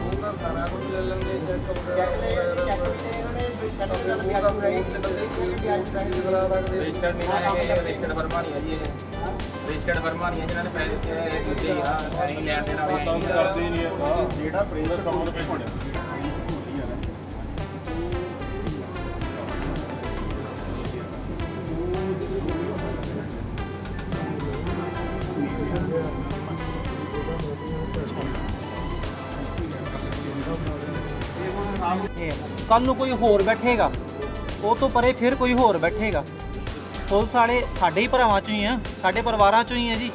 ਉਹਦਾ ਸਾਰਾ ਕੁਝ ਲੈ ਲੈਂਦੇ ਚੈੱਕ ਚੈੱਕ ਲੈ ਚੈੱਕ ਤੇ ਇਹਨਾਂ ਨੇ ਪੈਟਰੋਲ ਨਾਲ ਵੀ ਨਹੀਂ ਹੈਗੇ ਰਜਿਸਟਰਡ ਫਰਮਾਂ ਨਹੀਂ ਰਜਿਸਟਰਡ ਫਰਮਾਂ ਨਹੀਂ ਜਿਨ੍ਹਾਂ ਨੇ ਪੈਸੇ ਦਿੱਤੇ ਆ, ਦੂਜੇ ਆ ਸਾਈਨ ਲੈਣ ਦੇਣ ਵਾਲੇ ਆ। ਕਰਦੇ ਹੀ ਨਹੀਂ ਆਪਾਂ ਜਿਹੜਾ ਪ੍ਰੇਸ਼ਰ ਸਮਝ ਪੇ ਪੜਿਆ ਕੱਲ ਨੂੰ ਕੋਈ ਹੋਰ ਬੈਠੇਗਾ ਉਹ ਤੋਂ ਪਰੇ ਫਿਰ ਕੋਈ ਹੋਰ ਬੈਠੇਗਾ। ਪੁਲਿਸ ਵਾਲੇ ਸਾਡੇ ਹੀ ਭਰਾਵਾਂ ਚੋਂ ਹੀ ਆ ਸਾਡੇ ਪਰਿਵਾਰਾਂ ਚੋਂ ਹੀ ਆ ਜੀ।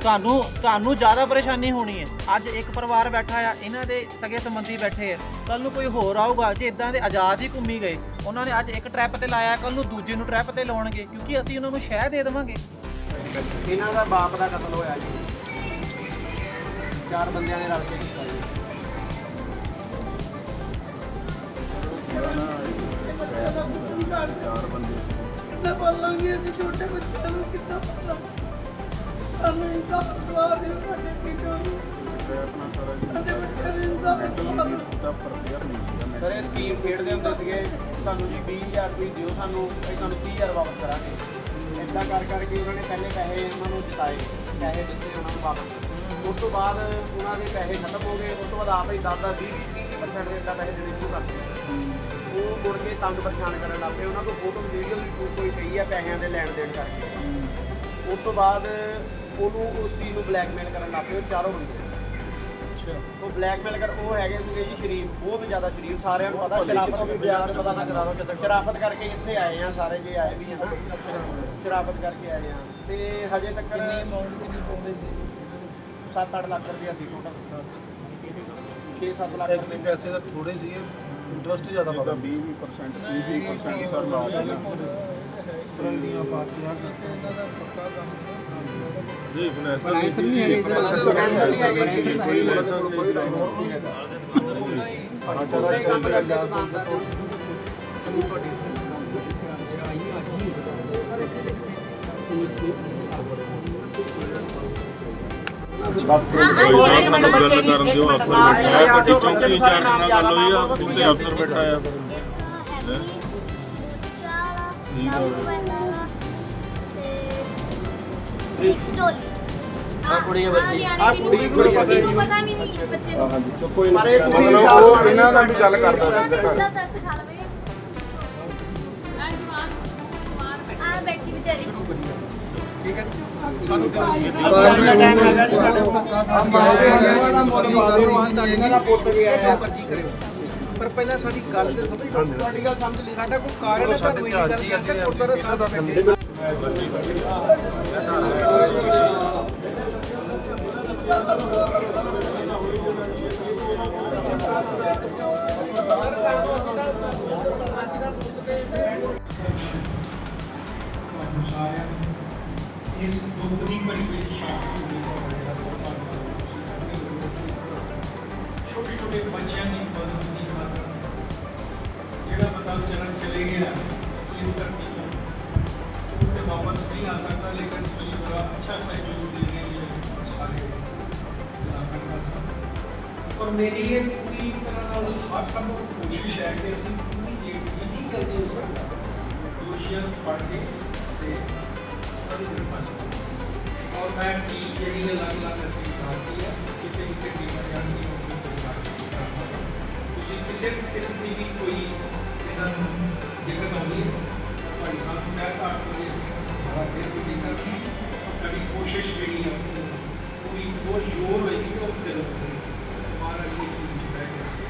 ਤੁਹਾਨੂੰ ਤੁਹਾਨੂੰ ਜ਼ਿਆਦਾ ਪਰੇਸ਼ਾਨੀ ਹੋਣੀ ਹੈ। ਅੱਜ ਇੱਕ ਪਰਿਵਾਰ ਬੈਠਾ ਆ ਇਹਨਾਂ ਦੇ ਸਗੇ ਸੰਬੰਧੀ ਬੈਠੇ ਆ। ਕੱਲ ਨੂੰ ਕੋਈ ਹੋਰ ਆਊਗਾ ਜੇ ਇਦਾਂ ਦੇ ਆਜ਼ਾਦ ਹੀ ਘੁੰਮੀ ਗਏ ਉਹਨਾਂ ਨੇ ਅੱਜ ਇੱਕ ਟ੍ਰੈਪ ਤੇ ਲਾਇਆ ਕੱਲ ਨੂੰ ਦੂਜੇ ਨੂੰ ਟ੍ਰੈਪ ਤੇ ਲਾਉਣਗੇ ਕਿਉਂਕਿ ਅਸੀਂ ਉਹਨਾਂ ਨੂੰ ਸ਼ਹਿ ਦੇ ਦੇਵਾਂਗੇ। ਇਹਨਾਂ ਦਾ ਬਾਪ ਦਾ ਕਤਲ ਹੋਇਆ ਜੀ। ਚਾਰ ਬੰਦਿਆਂ ਨੇ ਰਲ ਕੇ ਕੀਤਾ ਜੀ। ਚਾਰ ਬੰਦੇ ਕਿੱਦਾਂ ਪਾਲਾਂਗੇ ਅਸੀਂ? ਛੋਟੇ ਬੱਚਿਆਂ ਨੂੰ ਕਿੱਦਾਂ ਪਾਲਾਂਗੇ? ਸਾਨੂੰ ਇਨਸਾਫ ਦਵਾ ਦਿਓ ਸਾਡੇ ਪਿੰਡੋਂ ਨੂੰ। ਸਾਡੇ ਬੱਚਿਆਂ ਨੂੰ ਇਨਸਾਫ ਦਵਾ ਦਿਓ। ਸਰ, ਇਹ ਸਕੀਮ ਖੇਡਦੇ ਹੁੰਦੇ ਸੀਗੇ। ਸਾਨੂੰ ਜੀ 20000 ਰੁਪਏ ਦਿਓ ਸਾਨੂੰ, ਅਸੀਂ ਤੁਹਾਨੂੰ 30000 ਵਾਪਸ ਕਰਾਂਗੇ। ਇਦਾਂ ਕਰ ਕਰਕੇ ਉਹਨਾਂ ਨੇ ਪਹਿਲੇ ਪੈਸੇ ਉਹਨਾਂ ਨੂੰ ਜਿਤਾਏ। ਪੈਸੇ ਦਿੱਤੇ ਉਹਨਾਂ ਨੂੰ ਵਾਪਸ। ਉਸ ਤੋਂ ਬਾਅਦ ਉਹਨਾਂ ਦੇ ਪੈਸੇ ਖਤਮ ਹੋ ਗਏ। ਉਸ ਤੋਂ ਬਾਅਦ ਆਪ ਹੀ 10 10 20 30% ਦੇ ਇਦਾਂ ਪੈਸੇ ਦੇਣੇ ਸ਼ੁਰੂ ਕਰ ਦਿੱਤੇ। ਉਹ ਮੁੜ ਕੇ ਤੰਗ ਪਰੇਸ਼ਾਨ ਕਰਨ ਲੱਗ ਪਏ। ਉਹਨਾਂ ਕੋਲ ਫੋਟੋ ਵੀਡੀਓ ਵੀ ਕੋਈ- ਪਈ ਆ ਪੈਸਿਆਂ ਦੇ ਲੈਣ ਦੇਣ ਕਰਕੇ। ਉਸ ਤੋਂ ਬਾਅਦ ਉਹਨੂੰ ਉਸ ਚੀਜ਼ ਨੂੰ ਬਲੈਕਮੇਲ ਕਰਨ ਲੱਗ ਪਏ ਉਹ ਚਾਰੋਂ ਬੰਦੇ। ਉਹ ਬਲੈਕਮੇਲ ਕਰ ਉਹ ਹੈਗੇ ਸੀਗੇ ਜੀ ਸ਼ਰੀਫ ਬਹੁਤ ਜ਼ਿਆਦਾ ਸ਼ਰੀਫ ਸਾਰਿਆਂ ਨੂੰ ਪਤਾ ਸ਼ਰਾਫਤ ਵੀ ਬਿਆਨ ਪਤਾ ਨਾ ਕਰਾ ਲਓ ਸ਼ਰਾਫਤ ਕਰਕੇ ਇੱਥੇ ਆਏ ਆ ਸਾਰੇ ਜੇ ਆਏ ਵੀ ਆ ਨਾ। ਸ਼ਰਾਫਤ ਕਰਕੇ ਆਏ ਆ। ਤੇ ਹਜੇ ਤੱਕ ਕਿੰਨੀ ਅਮਾਉਂਟ ਕਿੰਨੀ ਪਾਉਂਦੇ ਸੀ? 7-8 ਲੱਖ ਰੁਪਏ ਸੀ ਟੋਟਲ 6-7 ਲੱਖ ਰੁਪਏ। ਪੈਸੇ ਤਾਂ ਥੋੜੇ ਸੀਗੇ। ਇੰਟਰਸਟ ਜ਼ਿਆਦਾ ਉਹਦਾ ਪਤਾ 20% 20% ਸਰ ਲਾ ਪਰੰਦੀਆਂ ਪਾਰਟੀਆਂ ਕਰਦੇ ਇਹਨਾਂ ਦਾ ਪੱਕਾ ਕੰਮ ਜੀ ਫਾਈਨੈਂਸਰ ਨਹੀਂ ਹੈਗੇ ਕੋਈ ਲਾਇਸੈਂਸ ਕੋਈ ਲਾਇਸੈਂਸ ਨਹੀਂ ਹੈਗਾ। ਉਹਦੇ ਕੰਮ ਕਰਦੇ ਦੁਕਾਨਦਾਰ ਭਾਈ ਸਾਹਿਬ ਨਾਲ ਗੱਲ ਕਰਨ ਦਿਓ ਅਫਸਰ ਬੈਠਾ ਹੈ ਗੱਡੀ ਚੌਂਕੀ ਇੰਚਾਰਜ ਨਾਲ ਗੱਲ ਹੋਈ ਆ ਉੱਤੇ ਅਫਸਰ ਬੈਠਾ ਆ ਠੀਕ ਆ ਕੁੜੀ ਹੈ ਬੱਚੀ ਆ ਕੁੜੀ ਕੁੜੀ ਪਤਾ ਵੀ ਨਹੀਂ ਬੱਚੇ ਨੂੰ ਹਾਂਜੀ ਕੋਈ ਪਰ ਇਹ ਤੁਸੀਂ ਮਤਲਬ ਹਿਸਾਬ ਉਹ ਇਹਨਾਂ ਦਾ ਵੀ ਗੱਲ ਕਰਦਾ ਉਹਨਾਂ ਸੀ ਪਰ ਪਹਿਲਾਂ ਸਾਡੀ ਗੱਲ ਤੇ ਸਮਝ ਲਓ ਤੁਹਾਡੀ ਗੱਲ ਸਮਝ ਲਈ ਸਾਡਾ ਕੋਈ ਕਾਰਨ ਹੈ ਤਾਂ ਕੋਈ ਗੱਲ ਕਰਦੇ ਗੁਰਦੁਆਰਾ ਸਾਹਿਬ ਦਾ ਬੈਠੇ ਇਸ ਦੁੱਖ ਦੀ ਬੜੀ ਬੜੀ ਸ਼ਾਂਤੀ ਹੋਈ ਛੋਟੇ ਛੋਟੇ ਬੱਚਿਆਂ ਦੀ ਮਦਦ ਦੀ ਖਾਤਰ ਜਿਹੜਾ ਬੰਦਾ ਚਲਨ ਚਲੇ ਗਿਆ ਇਸ ਧਰਤੀ ਤੋਂ ਉਹ ਤੇ ਵਾਪਸ ਨਹੀਂ ਆ ਸਕਦਾ ਲੇਕਿਨ ਤੁਸੀਂ ਬੜਾ ਅੱਛਾ ਸਹਿਯੋਗ ਦੇ ਰਹੇ ਹੋ ਸਾਰੇ ਇਲਾਕੇ ਦਾ ਔਰ ਮੇਰੀ ਇਹ ਪੂਰੀ ਤਰ੍ਹਾਂ ਨਾਲ ਹਰ ਸਭ ਨੂੰ ਕੋਸ਼ਿਸ਼ ਹੈ ਕਿ ਅਸੀਂ ਪੂਰੀ ਜਿੰਨੀ ਜਲਦੀ ਹੋ ਸਕਦਾ ਦੋਸ਼ੀਆਂ ਨੂੰ ਫੜ ਕੇ ਤੇ ਉਹਨਾਂ ਨੂੰ ਤੁਸੀਂ ਕਿਸੇ ਵੀ ਕਿਸਮ ਦੀ ਵੀ ਕੋਈ ਇਹਨਾਂ ਨੂੰ ਦਿੱਕਤ ਆਉਂਦੀ ਹੈ ਭਾਈ ਸਾਹਿਬ ਨੂੰ ਕਹਿ ਤਾ ਕਿ ਸਾਰਾ ਫਿਰ ਵੀ ਨਹੀਂ ਸਾਡੀ ਕੋਸ਼ਿਸ਼ ਜਿਹੜੀ ਹੈ ਪੂਰੀ ਬਹੁਤ ਜ਼ੋਰ ਹੋਏਗੀ ਕਿ ਉਹ ਦਿਲ ਮਾਰਾ ਸੀ ਕਿ ਬੈਠ ਕੇ ਅਸੀਂ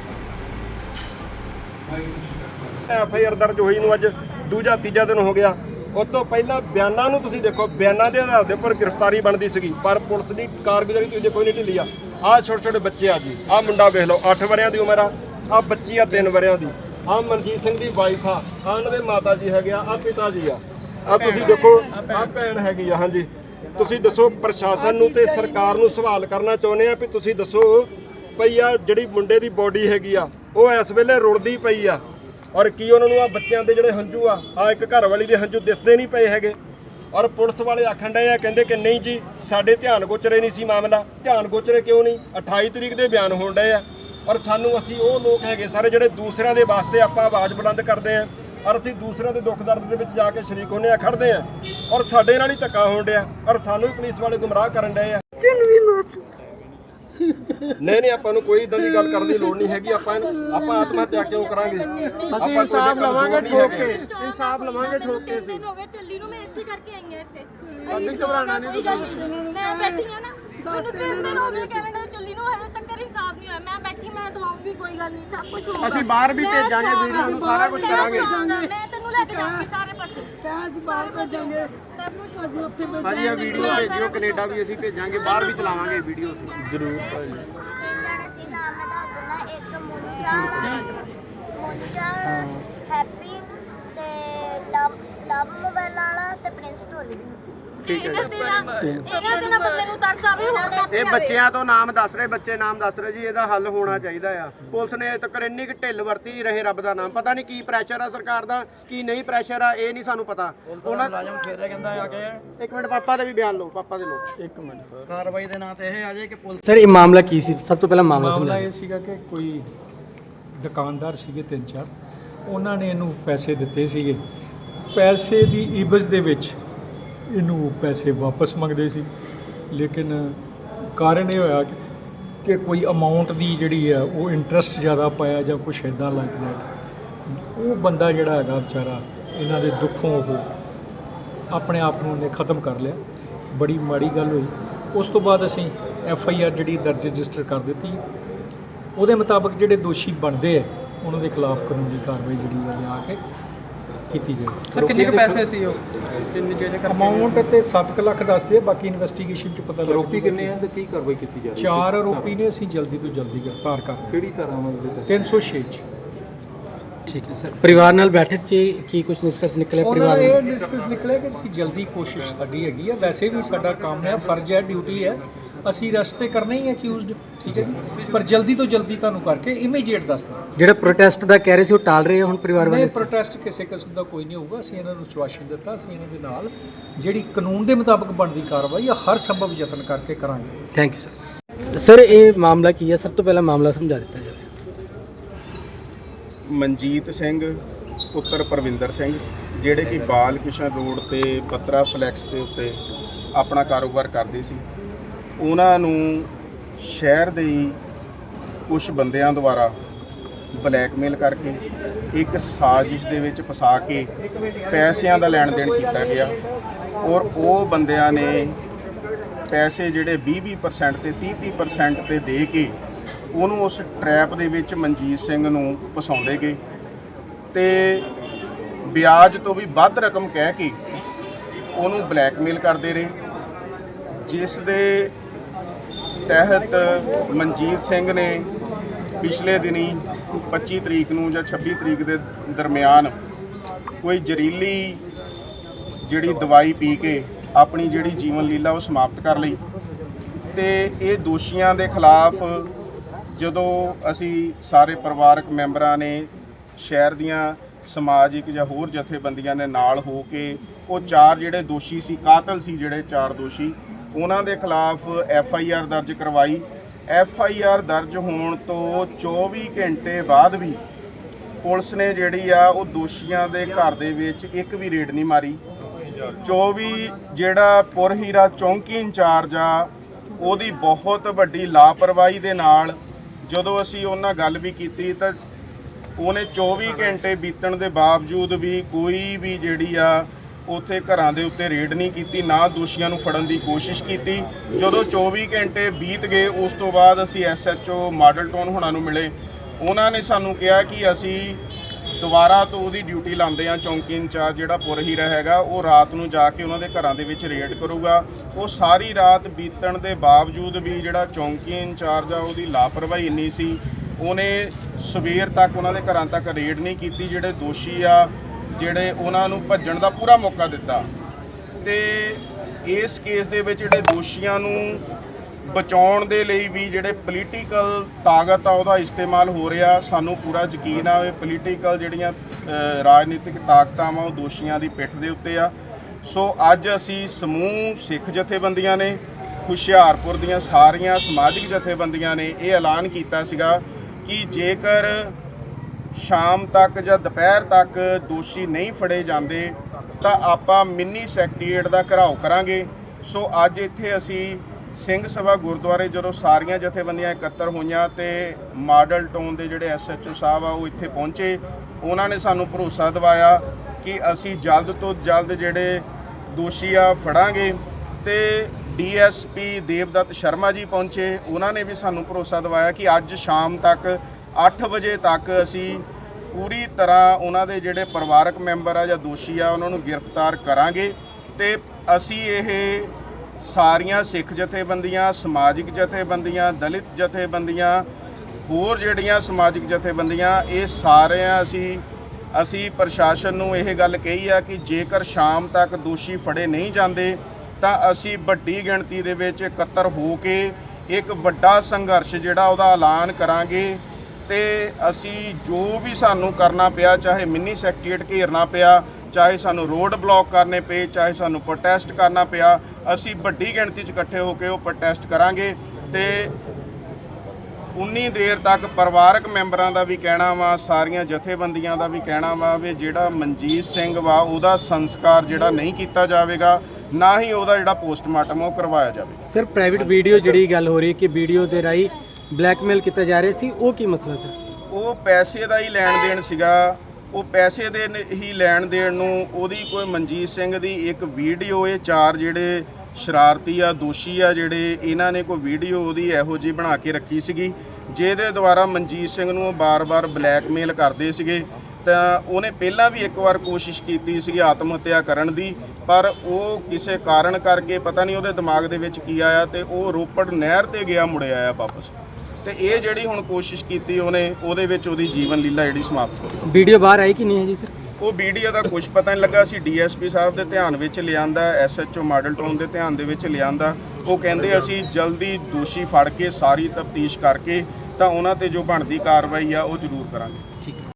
ਐਫ ਆਈ ਆਰ ਦਰਜ ਹੋਈ ਨੂੰ ਅੱਜ ਦੂਜਾ ਤੀਜਾ ਦਿਨ ਹੋ ਗਿਆ। ਉਸ ਤੋਂ ਪਹਿਲਾਂ ਬਿਆਨਾਂ ਨੂੰ ਤੁਸੀਂ ਦੇਖੋ ਬਿਆਨਾਂ ਦੇ ਆਧਾਰ ਦੇ ਉੱਪਰ ਗ੍ਰਿਫਤਾਰੀ ਬਣਦੀ ਸੀਗੀ ਪਰ ਪੁਲਿਸ ਦੀ ਕਾਰਗੁਜ਼ਾਰੀ ਤੁਸੀਂ ਦੇਖੋ ਨਹੀਂ ਢਿੱਲੀ ਆ। ਆਹ ਛੋਟੇ ਛੋਟੇ ਬੱਚੇ ਆ ਜੀ ਆਹ ਮੁੰਡਾ ਵੇਖ ਲਓ 8 ਵਰਿਆਂ ਦੀ ਉਮਰ ਆ ਆਹ ਬੱਚੀ ਆ 3 ਵਰਿਆਂ ਦੀ। ਆਹ ਮਨਜੀਤ ਸਿੰਘ ਦੀ ਵਾਈਫ ਆ ਆਹ ਉਹਨਾਂ ਦੇ ਮਾਤਾ ਜੀ ਹੈਗੇ ਆ ਆਹ ਪਿਤਾ ਜੀ ਆ। ਆਹ ਤੁਸੀਂ ਦੇਖੋ ਆਹ ਭੈਣ। ਹੈਗੀ ਆ ਹਾਂਜੀ। ਤੁਸੀਂ ਦੱਸੋ ਪ੍ਰਸ਼ਾਸਨ ਨੂੰ ਤੇ ਸਰਕਾਰ ਨੂੰ ਸਵਾਲ ਕਰਨਾ ਚਾਹੁੰਦੇ ਆ ਵੀ ਤੁਸੀਂ ਦੱਸੋ ਭਈ ਆ ਜਿਹੜੀ ਮੁੰਡੇ ਦੀ ਬੋਡੀ ਹੈਗੀ ਆ ਉਹ ਇਸ ਵੇਲੇ ਰੁਲਦੀ ਪਈ ਆ। ਔਰ ਕੀ ਉਹਨਾਂ ਨੂੰ ਆ ਬੱਚਿਆਂ ਦੇ ਜਿਹੜੇ ਹੰਝੂ ਆ ਆ ਇੱਕ ਘਰ ਵਾਲੀ ਦੇ ਹੰਝੂ ਦਿਸਦੇ ਨਹੀਂ ਪਏ ਹੈਗੇ। ਔਰ ਪੁਲਿਸ ਵਾਲੇ ਆਖਣ ਡਏ ਆ, ਕਹਿੰਦੇ ਕਿ ਨਹੀਂ ਜੀ, ਸਾਡੇ ਧਿਆਨ ਗੋਚਰੇ ਨਹੀਂ ਸੀ ਮਾਮਲਾ। ਧਿਆਨ ਗੋਚਰੇ ਕਿਉਂ ਨਹੀਂ? 28 ਤਰੀਕ ਦੇ ਬਿਆਨ ਹੋਣ ਡਏ ਆ। ਔਰ ਸਾਨੂੰ ਅਸੀਂ ਉਹ ਲੋਕ ਹੈਗੇ ਸਾਰੇ ਜਿਹੜੇ ਦੂਸਰਿਆਂ ਦੇ ਵਾਸਤੇ ਆਪਾਂ ਆਵਾਜ਼ ਬੁਲੰਦ ਕਰਦੇ ਆ। ਔਰ ਅਸੀਂ ਦੂਸਰਿਆਂ ਦੇ ਦੁੱਖ ਦਰਦ ਦੇ ਵਿੱਚ ਜਾ ਕੇ ਸ਼ਰੀਕ ਹੁੰਦੇ ਆ ਖੜਦੇ ਆ। ਔਰ ਸਾਡੇ ਨਾਲ ਹੀ ਧੱਕਾ ਹੋਣ ਡਿਆ। ਔਰ ਸਾਨੂੰ ਹੀ ਪੁਲਿਸ ਵਾਲੇ ਗੁੰਮਰਾਹ ਕਰਨ ਡਏ ਆ। ਨਹੀਂ ਨਹੀਂ ਆਪਾਂ ਨੂੰ ਕੋਈ ਇਦਾਂ ਦੀ ਗੱਲ ਕਰਨ ਦੀ ਲੋੜ ਨਹੀਂ ਹੈਗੀ ਆਪਾਂ ਆਪਾਂ ਆਤਮ ਹੱਤਿਆ ਕਿਉਂ ਕਰਾਂਗੇ? ਅਸੀਂ ਇਨਸਾਫ ਲਵਾਂਗੇ ਠੋਕ ਕੇ। ਇਨਸਾਫ ਲਵਾਂਗੇ ਠੋਕ ਕੇ। ਅਸੀਂ ਦਿਨ ਹੋ ਗਏ ਚੱਲੀ ਨੂੰ ਮੈਂ ਇਸੇ ਕਰਕੇ ਆਈ ਹਾਂ ਇੱਥੇ। ਅੱਗੇ ਘਬਰਾਉਣਾ ਨਹੀਂ ਮੈਂ ਬੈਠੀ ਹਾਂ ਨਾ ਮੈਨੂੰ ਤਿੰਨ ਦਿਨ ਹੋ ਗਏ ਕੈਨੇਡਾ ਚੱਲੀ ਨੂੰ ਹਜੇ ਤੱਕ ਇਨਸਾਫ ਨਹੀਂ ਹੋਇਆ। ਮੈਂ ਬੈਠੀ ਮੈਂ ਦਵਾਉਂਗੀ ਕੋਈ ਗੱਲ ਨਹੀਂ ਸਭ ਕੁਝ ਹੋਊਗਾ। ਅਸੀਂ ਬਾਹਰ ਵੀ ਭੇਜਾਂਗੇ ਵੀਡੀਓ ਨੂੰ। ਸਾਰਾ ਕੁਝ ਕਰਾਂਗੇ। ਮੈਂ ਲੈ ਕੇ ਜਾਊਂਗੀ ਸਾਰੇ ਪਾਸੇ। ਅਸੀਂ ਬਾਹਰ ਭੇਜਾਂਗੇ। ਸਭ ਕੁਝ ਅਸੀਂ ਉੱਥੇ ਭੇਜਾਂਗੇ। ਭਾਜੀ ਆ ਵੀਡੀਓ ਭੇਜਿਓ ਕੈਨੇਡਾ ਵੀ ਅਸੀਂ ਭੇਜਾਂਗੇ ਬਾਹਰ ਵੀ ਚਲਾਵਾਂਗੇ ਵੀਡੀਓ ਜ਼ਰੂਰ ਭਾਈ ਜਾਣਾ ਸੀ ਨਾਮ ਮੈਂ ਦੱਸ ਦਿੰਦਾ ਇੱਕ ਮੋਨੀਚਾ ਮੋਨੀਚਾ ਹੈਪੀ ਤੇ ਲਵ ਲਵ ਮੋਬਾਈਲ ਵਾਲਾ ਤੇ ਪ੍ਰਿੰਸ ਢੋਲੀ ਠੀਕ ਹੈ ਇਹਨਾਂ ਦੇ ਨਾਲ ਬੰਦੇ ਨੂੰ ਤਰਸ ਆਵੇ ਹੋਰ ਇਹ ਬੱਚਿਆਂ ਤੋਂ ਨਾਮ ਦੱਸ ਰਹੇ ਬੱਚੇ ਨਾਮ ਦੱਸ ਰਹੇ ਜੀ ਇਹਦਾ ਹੱਲ ਹੋਣਾ ਚਾਹੀਦਾ ਆ। ਪੁਲਿਸ ਨੇ ਅਜੇ ਤੱਕ ਇੰਨੀ ਕੁ ਢਿੱਲ ਵਰਤੀ ਰਹੇ ਰੱਬ ਦਾ ਨਾਮ। ਪਤਾ ਨਹੀਂ ਕੀ ਪ੍ਰੈਸ਼ਰ ਆ ਸਰਕਾਰ ਦਾ ਕੀ ਨਹੀਂ ਪ੍ਰੈਸ਼ਰ ਆ ਇਹ ਨਹੀਂ ਸਾਨੂੰ ਪਤਾ। ਉਹਨਾਂ ਮੁਲਾਜ਼ਮ ਫੇਰੇ ਕਹਿੰਦਾ ਆ ਕੇ। ਇੱਕ ਮਿੰਟ ਪਾਪਾ ਦੇ ਵੀ ਬਿਆਨ ਲਓ ਪਾਪਾ ਦੇ ਲਓ। ਸਰ ਇਹ ਮਾਮਲਾ ਕੀ ਸੀ? ਸਭ ਤੋਂ ਪਹਿਲਾਂ ਮਾਮਲਾ ਮਾਮਲਾ ਸਮਝਾਓ। ਇਹ ਸੀਗਾ ਕਿ ਕੋਈ ਦੁਕਾਨਦਾਰ ਸੀਗੇ ਤਿੰਨ ਚਾਰ। ਉਹਨਾਂ ਨੇ ਇਹਨੂੰ ਪੈਸੇ ਦਿੱਤੇ ਸੀਗੇ। ਪੈਸੇ ਦੀ ਇਬਜ਼ ਦੇ ਵਿੱਚ ਇਹਨੂੰ ਪੈਸੇ ਵਾਪਸ ਮੰਗਦੇ ਸੀ। ਲੇਕਿਨ ਕਾਰਨ ਇਹ ਹੋਇਆ ਕਿ- ਕੋਈ ਅਮਾਉਂਟ ਦੀ ਜਿਹੜੀ ਹੈ, ਉਹ ਇੰਟਰਸਟ ਜ਼ਿਆਦਾ ਪਾਇਆ ਜਾਂ ਕੁਛ ਇਦਾਂ ਲਾਈਕ ਦੈਟ ਉਹ ਬੰਦਾ ਜਿਹੜਾ ਹੈਗਾ ਵਿਚਾਰਾ, ਇਹਨਾਂ ਦੇ ਦੁੱਖੋਂ ਉਹ ਆਪਣੇ ਆਪ ਨੂੰ ਉਹਨੇ ਖਤਮ ਕਰ ਲਿਆ। ਬੜੀ ਮਾੜੀ ਗੱਲ ਹੋਈ। ਉਸ ਤੋਂ ਬਾਅਦ ਅਸੀਂ ਐਫ ਆਈ ਆਰ ਜਿਹੜੀ ਦਰਜ ਰਜਿਸਟਰ ਕਰ ਦਿੱਤੀ। ਉਹਦੇ ਮੁਤਾਬਕ ਜਿਹੜੇ ਦੋਸ਼ੀ ਬਣਦੇ ਆ, ਉਹਨਾਂ ਦੇ ਖਿਲਾਫ ਕਾਨੂੰਨੀ ਕਾਰਵਾਈ ਜਿਹੜੀ ਹੈ ਲਿਆ ਕੇ ਕੀਤੀ ਜਾਏ। ਸਰ ਕਿੰਨੇ ਕੁ ਪੈਸੇ ਸੀ ਉਹ? ਕਿੰਨੇ ਜਿਹੜੇ ਅਮਾਉਂਟ ਤੇ 7 ਲੱਖ ਦੱਸਦੇ ਆ ਬਾਕੀ ਇਨਵੈਸਟੀਗੇਸ਼ਨ ਚ ਪਤਾ ਲੱਗ। ਆਰੋਪੀ ਕਿੰਨੇ ਆ ਤੇ ਕੀ ਕਾਰਵਾਈ ਕੀਤੀ ਜਾ ਰਹੀ ਹੈ? ਚਾਰ ਆਰੋਪੀ ਨੇ ਅਸੀਂ ਜਲਦੀ ਤੋਂ ਜਲਦੀ ਗ੍ਰਿਫਤਾਰ ਕਰ ਕਿਹੜੀ ਧਾਰਾਵਾਂ ਦੇ ਤਹਿਤ? 306 ਚ। ਠੀਕ ਹੈ ਸਰ। ਪਰਿਵਾਰ ਨਾਲ ਬੈਠਕ 'ਚ ਕੀ ਕੁਝ ਨਿਸ਼ਕਰਸ਼ ਨਿਕਲੇ ਉਹਨਾਂ ਪਰਿਵਾਰ ਨੇ ਨੂੰ? ਇਹ ਡਿਸਕਸ ਨਿਕਲਿਆ ਕਿ ਅਸੀਂ ਜਲਦੀ ਕੋਸ਼ਿਸ਼ ਸਾਡੀ ਹੈਗੀ ਹੈ। ਵੈਸੇ ਵੀ ਸਾਡਾ ਕੰਮ ਹੈ ਫਰਜ਼ ਹੈ ਡਿਊਟੀ ਹੈ। ਅਸੀਂ ਅਰੈਸਟ ਤੇ ਕਰਨਾ ਹੀ ਅਕਿਊਜ਼ਡ ਠੀਕ ਹੈ ਜੀ? ਪਰ ਜਲਦੀ ਤੋਂ ਜਲਦੀ ਤੁਹਾਨੂੰ ਕਰਕੇ ਇਮੀਡੀਏਟ ਦੱਸਦਾ ਜਿਹੜਾ ਪ੍ਰੋਟੈਸਟ ਦਾ ਕਹਿ ਰਹੇ ਸੀ ਉਹ ਟਾਲ ਰਹੇ ਹੁਣ ਪਰਿਵਾਰ ਵਾਲੇ? ਨਹੀਂ ਪ੍ਰੋਟੈਸਟ ਕਿਸੇ ਕਿਸਮ ਦਾ ਕੋਈ ਨਹੀਂ ਹੋਊਗਾ। ਅਸੀਂ ਇਹਨਾਂ ਨੂੰ ਸਵਾਸ਼ਨ ਦਿੱਤਾ ਅਸੀਂ ਇਹਨਾਂ ਦੇ ਨਾਲ ਜਿਹੜੀ ਕਾਨੂੰਨ ਦੇ ਮੁਤਾਬਕ ਬਣਦੀ ਕਾਰਵਾਈ ਆ ਹਰ ਸੰਭਵ ਯਤਨ ਕਰਕੇ ਕਰਾਂਗੇ। ਥੈਂਕ ਯੂ ਸਰ ਸਰ ਇਹ ਮਾਮਲਾ ਕੀ ਹੈ ਸਭ ਤੋਂ ਪਹਿਲਾਂ ਮਾਮਲਾ ਸਮਝਾ ਦਿੱਤਾ ਜਾਵੇ। ਮਨਜੀਤ ਸਿੰਘ ਪੁੱਤਰ ਪ੍ਰਵਿੰਦਰ ਸਿੰਘ ਜਿਹੜੇ ਕਿ ਬਾਲ ਕਿਸ਼ਨ ਰੋਡ ਤੇ ਪੱਤਰਾ ਫਲੈਕਸ ਦੇ ਉੱਤੇ ਆਪਣਾ ਕਾਰੋਬਾਰ ਕਰਦੇ ਸੀ। ਉਹਨਾਂ ਨੂੰ ਸ਼ਹਿਰ ਦੇ ਹੀ ਕੁਝ ਬੰਦਿਆਂ ਦੁਆਰਾ ਬਲੈਕਮੇਲ ਕਰਕੇ ਇੱਕ ਸਾਜ਼ਿਸ਼ ਦੇ ਵਿੱਚ ਫਸਾ ਕੇ ਪੈਸਿਆਂ ਦਾ ਲੈਣ ਦੇਣ ਕੀਤਾ ਗਿਆ ਔਰ ਉਹ ਬੰਦਿਆਂ ਨੇ ਪੈਸੇ ਜਿਹੜੇ 20-20% ਤੇ 30-30% ਤੇ ਦੇ ਕੇ ਉਹਨੂੰ ਉਸ ਟਰੈਪ ਦੇ ਵਿੱਚ ਮਨਜੀਤ ਸਿੰਘ ਨੂੰ ਫਸਾਉਂਦੇ ਗਏ ਤੇ ਵਿਆਜ ਤੋਂ ਵੀ ਵੱਧ ਰਕਮ ਕਹਿ ਕੇ ਉਹਨੂੰ ਬਲੈਕਮੇਲ ਕਰਦੇ ਰਹੇ, ਜਿਸ ਦੇ ਤਹਿਤ ਮਨਜੀਤ ਸਿੰਘ ਨੇ ਪਿਛਲੇ ਦਿਨੀ 25 ਤਰੀਕ ਨੂੰ ਜਾਂ 26 ਤਰੀਕ ਦੇ ਦਰਮਿਆਨ ਕੋਈ ਜ਼ਹਿਰੀਲੀ ਜਿਹੜੀ ਦਵਾਈ ਪੀ ਕੇ ਆਪਣੀ ਜਿਹੜੀ ਜੀਵਨ ਲੀਲਾ ਉਹ ਸਮਾਪਤ ਕਰ ਲਈ ਤੇ ਇਹ ਦੋਸ਼ੀਆਂ ਦੇ ਖਿਲਾਫ ਜਦੋਂ ਅਸੀਂ ਸਾਰੇ ਪਰਿਵਾਰਕ ਮੈਂਬਰਾਂ ਨੇ ਸ਼ਹਿਰ ਦੀਆਂ ਸਮਾਜਿਕ ਜਾਂ ਹੋਰ ਜਥੇਬੰਦੀਆਂ ਦੇ ਨਾਲ ਹੋ ਕੇ ਉਹ ਚਾਰ ਜਿਹੜੇ ਦੋਸ਼ੀ ਸੀ, ਕਾਤਲ ਸੀ ਜਿਹੜੇ ਚਾਰ ਦੋਸ਼ੀ ਉਹਨਾਂ ਦੇ ਖਿਲਾਫ ਐਫ ਆਈ ਆਰ ਦਰਜ ਕਰਵਾਈ। ਐਫ ਆਈ ਆਰ ਦਰਜ ਹੋਣ ਤੋਂ 24 ਘੰਟੇ ਬਾਅਦ ਵੀ ਪੁਲਿਸ ਨੇ ਜਿਹੜੀ ਆ, ਉਹ ਦੋਸ਼ੀਆਂ ਦੇ ਘਰ ਦੇ ਵਿੱਚ ਇੱਕ ਵੀ ਰੇਡ ਨਹੀਂ ਮਾਰੀ। 24 ਜਿਹੜਾ ਪੁਰਹੀਰਾ ਚੌਂਕੀ ਇੰਚਾਰਜ ਆ, ਉਹਦੀ ਬਹੁਤ ਵੱਡੀ ਲਾਪਰਵਾਹੀ ਦੇ ਨਾਲ ਜਦੋਂ ਅਸੀਂ ਉਹਨਾਂ ਗੱਲ ਵੀ ਕੀਤੀ ਤਾਂ ਉਹਨੇ 24 ਘੰਟੇ ਬੀਤਣ ਦੇ ਬਾਵਜੂਦ ਵੀ ਕੋਈ ਵੀ ਜਿਹੜੀ ਆ ਉੱਥੇ ਘਰਾਂ ਦੇ ਉੱਤੇ ਰੇਡ ਨਹੀਂ ਕੀਤੀ, ਨਾ ਦੋਸ਼ੀਆਂ ਨੂੰ ਫੜਨ ਦੀ ਕੋਸ਼ਿਸ਼ ਕੀਤੀ। ਜਦੋਂ 24 ਘੰਟੇ ਬੀਤ ਗਏ, ਉਸ ਤੋਂ ਬਾਅਦ ਅਸੀਂ ਐਸਐਚਓ ਮਾਡਲ ਟਾਊਨ ਹੁਣਾਂ ਨੂੰ ਮਿਲੇ। ਉਹਨਾਂ ਨੇ ਸਾਨੂੰ ਕਿਹਾ ਕਿ ਅਸੀਂ ਦੁਬਾਰਾ ਤੋਂ ਉਹਦੀ ਡਿਊਟੀ ਲਾਉਂਦੇ ਆ ਚੌਂਕੀ ਇੰਚਾਰਜ, ਜਿਹੜਾ ਪੁਰ ਪੁਰਹੀਰਾ ਹੈਗਾ, ਉਹ ਰਾਤ ਨੂੰ ਜਾ ਕੇ ਉਹਨਾਂ ਦੇ ਘਰਾਂ ਦੇ ਵਿੱਚ ਰੇਡ ਕਰੂਗਾ। ਉਹ ਸਾਰੀ ਰਾਤ ਬੀਤਣ ਦੇ ਬਾਵਜੂਦ ਵੀ ਜਿਹੜਾ ਚੌਂਕੀ ਇੰਚਾਰਜ ਆ, ਉਹਦੀ ਲਾਪਰਵਾਹੀ ਇੰਨੀ ਸੀ, ਉਹਨੇ ਸਵੇਰ ਤੱਕ ਉਹਨਾਂ ਦੇ ਘਰਾਂ ਤੱਕ ਰੇਡ ਨਹੀਂ ਕੀਤੀ, ਜਿਹੜੇ ਦੋਸ਼ੀ ਆ ਜਿਹੜੇ ਉਹਨਾਂ ਨੂੰ ਭੱਜਣ ਦਾ ਪੂਰਾ ਮੌਕਾ ਦਿੱਤਾ। ਤੇ ਇਸ ਕੇਸ ਦੇ ਵਿੱਚ ਜਿਹੜੇ ਦੋਸ਼ੀਆਂ ਨੂੰ ਬਚਾਉਣ ਦੇ ਲਈ ਵੀ ਜਿਹੜੇ ਪੋਲੀਟੀਕਲ ਤਾਕਤ ਆ, ਉਹਦਾ ਇਸਤੇਮਾਲ ਹੋ ਰਿਹਾ। ਸਾਨੂੰ ਪੂਰਾ ਯਕੀਨ ਆ ਵੀ ਪੋਲੀਟੀਕਲ ਜਿਹੜੀਆਂ ਰਾਜਨੀਤਿਕ ਤਾਕਤਾਂ ਵਾ, ਉਹ ਦੋਸ਼ੀਆਂ ਦੀ ਪਿੱਠ ਦੇ ਉੱਤੇ ਆ। ਸੋ ਅੱਜ ਅਸੀਂ ਸਮੂਹ ਸਿੱਖ ਜਥੇਬੰਦੀਆਂ ਨੇ, ਹੁਸ਼ਿਆਰਪੁਰ ਦੀਆਂ ਸਾਰੀਆਂ ਸਮਾਜਿਕ ਜਥੇਬੰਦੀਆਂ ਨੇ ਇਹ ਐਲਾਨ ਕੀਤਾ ਸੀਗਾ ਕਿ ਜੇਕਰ ਸ਼ਾਮ ਤੱਕ ਜਾਂ ਦੁਪਹਿਰ ਤੱਕ ਦੋਸ਼ੀ ਨਹੀਂ ਫੜੇ ਜਾਂਦੇ, ਤਾਂ ਆਪਾਂ ਮਿੰਨੀ ਸੈਕਟਰੀਏਟ ਦਾ ਘਰਾਓ ਕਰਾਂਗੇ। ਸੋ ਅੱਜ ਇੱਥੇ ਅਸੀਂ ਸਿੰਘ ਸਭਾ ਗੁਰਦੁਆਰੇ ਜਦੋਂ ਸਾਰੀਆਂ ਜਥੇਬੰਦੀਆਂ ਇਕੱਤਰ ਹੋਈਆਂ ਤੇ ਮਾਡਲ ਟਾਊਨ ਦੇ ਜਿਹੜੇ ਐਸਐਚਓ ਸਾਹਿਬ ਆ, ਉਹ ਇੱਥੇ ਪਹੁੰਚੇ। ਉਹਨਾਂ ਨੇ ਸਾਨੂੰ ਭਰੋਸਾ ਦਿਵਾਇਆ ਕਿ ਅਸੀਂ ਜਲਦ ਤੋਂ ਜਲਦ ਜਿਹੜੇ ਦੋਸ਼ੀ ਆ, ਫੜਾਂਗੇ। ਤੇ ਡੀਐਸਪੀ ਦੇਵਦੱਤ ਸ਼ਰਮਾ ਜੀ ਪਹੁੰਚੇ। ਉਹਨਾਂ ਨੇ ਵੀ ਸਾਨੂੰ ਭਰੋਸਾ ਦਿਵਾਇਆ ਕਿ ਅੱਜ ਸ਼ਾਮ ਤੱਕ 8 ਵਜੇ ਤੱਕ ਅਸੀਂ ਪੂਰੀ ਤਰ੍ਹਾਂ ਉਹਨਾਂ ਦੇ ਜਿਹੜੇ ਪਰਿਵਾਰਕ ਮੈਂਬਰ ਆ ਜਾਂ ਦੋਸ਼ੀ ਆ, ਉਹਨਾਂ ਨੂੰ ਗ੍ਰਿਫਤਾਰ ਕਰਾਂਗੇ ਤੇ ਅਸੀਂ ਇਹ ਸਾਰੀਆਂ ਸਿੱਖ ਜਥੇਬੰਦੀਆਂ, ਸਮਾਜਿਕ ਜਥੇਬੰਦੀਆਂ, ਦਲਿਤ ਜਥੇਬੰਦੀਆਂ, ਹੋਰ ਜਿਹੜੀਆਂ ਸਮਾਜਿਕ ਜਥੇਬੰਦੀਆਂ, ਇਹ ਸਾਰਿਆਂ ਅਸੀਂ ਅਸੀਂ ਪ੍ਰਸ਼ਾਸਨ ਨੂੰ ਇਹ ਗੱਲ ਕਹੀ ਆ ਕਿ ਜੇਕਰ ਸ਼ਾਮ ਤੱਕ ਦੋਸ਼ੀ ਫੜੇ ਨਹੀਂ ਜਾਂਦੇ, ਤਾਂ ਅਸੀਂ ਵੱਡੀ ਗਿਣਤੀ ਦੇ ਵਿੱਚ ਇਕੱਤਰ ਹੋ ਕੇ ਇੱਕ ਵੱਡਾ ਸੰਘਰਸ਼ ਜਿਹੜਾ ਉਹਦਾ ਐਲਾਨ ਕਰਾਂਗੇ। ਤੇ ਅਸੀਂ ਜੋ ਵੀ ਸਾਨੂੰ ਕਰਨਾ ਪਿਆ, ਚਾਹੇ ਮਿੰਨੀ ਸੈਕਟਰੀਏਟ ਘੇਰਨਾ ਪਿਆ, ਚਾਹੇ ਸਾਨੂੰ ਰੋਡ ਬਲੌਕ ਕਰਨੇ ਪਏ, ਚਾਹੇ ਸਾਨੂੰ ਪ੍ਰੋਟੈਸਟ ਕਰਨਾ ਪਿਆ, ਅਸੀਂ ਵੱਡੀ ਗਿਣਤੀ 'ਚ ਇਕੱਠੇ ਹੋ ਕੇ ਉਹ ਪ੍ਰੋਟੈਸਟ ਕਰਾਂਗੇ ਤੇ ਉਨੀ ਦੇਰ ਤੱਕ ਪਰਿਵਾਰਕ ਮੈਂਬਰਾਂ ਦਾ ਵੀ ਕਹਿਣਾ ਵਾ, ਸਾਰੀਆਂ ਜਥੇਬੰਦੀਆਂ ਦਾ ਵੀ ਕਹਿਣਾ ਵਾ ਵੀ ਜਿਹੜਾ ਮਨਜੀਤ ਸਿੰਘ ਵਾ, ਉਹਦਾ ਸੰਸਕਾਰ ਜਿਹੜਾ ਨਹੀਂ ਕੀਤਾ ਜਾਵੇਗਾ, ਨਾ ਹੀ ਉਹਦਾ ਜਿਹੜਾ ਪੋਸਟਮਾਰਟਮ ਉਹ ਕਰਵਾਇਆ ਜਾਵੇਗਾ। ਸਰ ਪ੍ਰਾਈਵੇਟ ਵੀਡੀਓ ਜਿਹੜੀ ਗੱਲ ਹੋ ਰਹੀ ਹੈ ਕਿ ਵੀਡੀਓ ਦੇ ਰਾਹੀਂ ਬਲੈਕਮੇਲ ਕੀਤਾ ਜਾ ਰਿਹਾ ਸੀ, ਉਹ ਕੀ ਮਸਲਾ ਸਰ ਉਹ ਪੈਸੇ ਦਾ ਹੀ ਲੈਣ ਦੇਣ ਸੀਗਾ। ਉਹ ਪੈਸੇ ਦੇ ਨ- ਹੀ ਲੈਣ ਦੇਣ ਨੂੰ ਉਹਦੀ ਕੋਈ ਮਨਜੀਤ ਸਿੰਘ ਦੀ ਇੱਕ ਵੀਡੀਓ, ਇਹ ਚਾਰ ਜਿਹੜੇ ਸ਼ਰਾਰਤੀ ਆ, ਦੋਸ਼ੀ ਆ ਜਿਹੜੇ, ਇਹਨਾਂ ਨੇ ਕੋਈ ਵੀਡੀਓ ਉਹਦੀ ਇਹੋ ਜਿਹੀ ਬਣਾ ਕੇ ਰੱਖੀ ਸੀਗੀ, ਜਿਹਦੇ ਦੁਆਰਾ ਮਨਜੀਤ ਸਿੰਘ ਨੂੰ ਉਹ ਬਾਰ-ਬਾਰ ਬਲੈਕਮੇਲ ਕਰਦੇ ਸੀਗੇ। ਤਾਂ ਉਹਨੇ ਪਹਿਲਾਂ ਵੀ ਇੱਕ ਵਾਰ ਕੋਸ਼ਿਸ਼ ਕੀਤੀ ਸੀਗੀ ਆਤਮ ਹੱਤਿਆ ਕਰਨ ਦੀ, ਪਰ ਉਹ ਕਿਸੇ ਕਾਰਨ ਕਰਕੇ, ਪਤਾ ਨਹੀਂ ਉਹਦੇ ਦਿਮਾਗ ਦੇ ਵਿੱਚ ਕੀ ਆਇਆ ਤੇ ਉਹ ਰੋਪੜ ਨਹਿਰ ਤੇ ਗਿਆ ਮੁੜਿਆ ਆਇਆ ਵਾਪਸ। ਤੇ ਇਹ ਜਿਹੜੀ ਹੁਣ ਕੋਸ਼ਿਸ਼ ਕੀਤੀ ਉਹਨੇ ਉਹਦੇ ਵਿੱਚ ਉਹਦੀ ਜੀਵਨ ਲੀਲਾ ਜਿਹੜੀ ਸਮਾਪਤ ਹੋ ਗਈ। ਵੀਡੀਓ ਬਾਹਰ ਆਈ ਕਿ ਨਹੀਂ ਹੈ ਜੀ ਸਰ? ਉਹ ਵੀਡੀਓ ਦਾ ਕੁਝ ਪਤਾ ਨਹੀਂ ਲੱਗਾ ਸੀ ਡੀਐਸਪੀ ਸਾਹਿਬ ਦੇ ਧਿਆਨ ਵਿੱਚ ਲਿਆਂਦਾ ਐਸਐਚਓ ਮਾਡਲ ਟਾਊਨ ਦੇ ਧਿਆਨ ਦੇ ਵਿੱਚ ਲਿਆਂਦਾ। ਉਹ ਕਹਿੰਦੇ ਅਸੀਂ ਜਲਦੀ ਦੋਸ਼ੀ ਫੜ ਕੇ ਸਾਰੀ ਤਫਤੀਸ਼ ਕਰਕੇ ਤਾਂ ਉਹਨਾਂ ਤੇ ਜੋ ਬਣਦੀ ਕਾਰਵਾਈ ਆ ਉਹ ਜ਼ਰੂਰ ਕਰਾਂਗੇ।